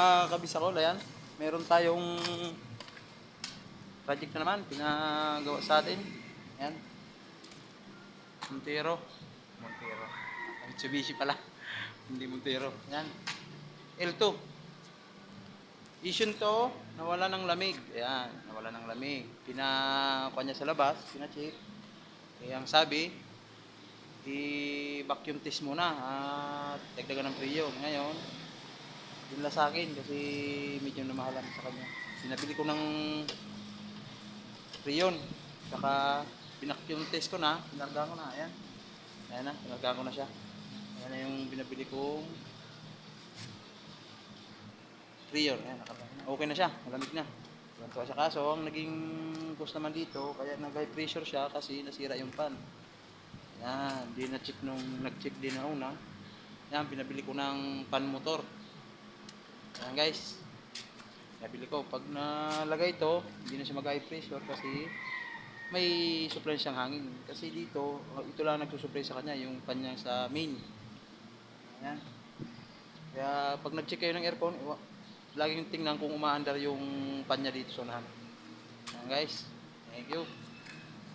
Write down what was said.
Ah, kabisa ko, ayan. Meron tayong project na naman, pinagawa sa atin. Ayan. Montero. Montero. Mitsubishi pala. Hindi Montero. Ayan. L2. Issue to, nawala ng lamig. Ayan, nawala ng lamig. Pinakuha niya sa labas, pina-check. Eh, ang sabi, i-vacuum test muna at dagdagan ng priyo. Ngayon, yun lang sa akin kasi medyo namahalan sa kanya. Sinabili ko ng priyon. Saka pinacuum test ko na, pinarga ko na, ayan. Ayan na, pinarga ko na siya. Ayan na yung binabili kong priyon. Ayan. Okay na siya, malamig na. Ganito siya kaso, ang naging cost naman dito, kaya nag-high pressure siya kasi nasira yung pan. Yan, di na check nung nag-check din na una. Yan, pinabili ko ng pan motor. Yan guys. Nabili ko. Pag nalagay ito, hindi na siya mag-high pressure kasi may supply siyang hangin. Kasi dito, uh, ito lang nagsusupply sa kanya, yung niya sa main. Yan. Kaya pag nag-check kayo ng aircon, laging tingnan kung umaandar yung pan niya dito sa unahan. Yan guys. Thank you.